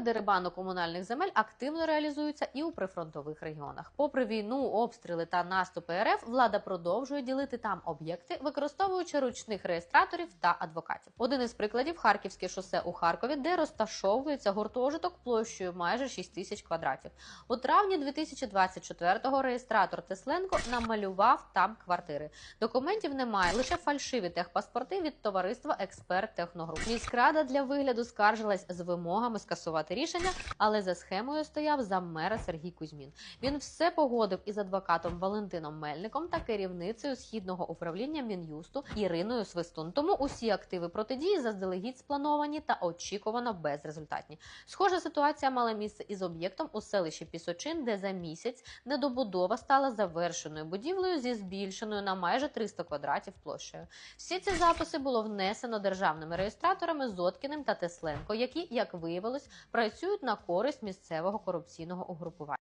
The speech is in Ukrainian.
Дерибану комунальних земель активно реалізується і у прифронтових регіонах. Попри війну, обстріли та наступи РФ, влада продовжує ділити там об'єкти, використовуючи ручних реєстраторів та адвокатів. Один із прикладів Харківське шосе у Харкові, де розташовується гуртожиток площею майже 6 тисяч квадратів. У травні 2024-го реєстратор Тесленко намалював там квартири. Документів немає, лише фальшиві техпаспорти від товариства Експерт Техногруп. Міськрада для вигляду скаржилась з вимогами скасувати рішення, але за схемою стояв заммера Сергій Кузьмін. Він все погодив із адвокатом Валентином Мельником та керівницею східного управління Мін'юсту Іриною Свистун. Тому усі активи протидії заздалегідь сплановані та очікувано безрезультатні. Схожа ситуація мала місце із об'єктом у селищі Пісочин, де за місяць недобудова стала завершеною будівлею зі збільшеною на майже 300 квадратів площею. Всі ці записи було внесено державними реєстраторами Зоткіним та Тесленко, які, як виявилось, працюють на користь місцевого корупційного угрупування.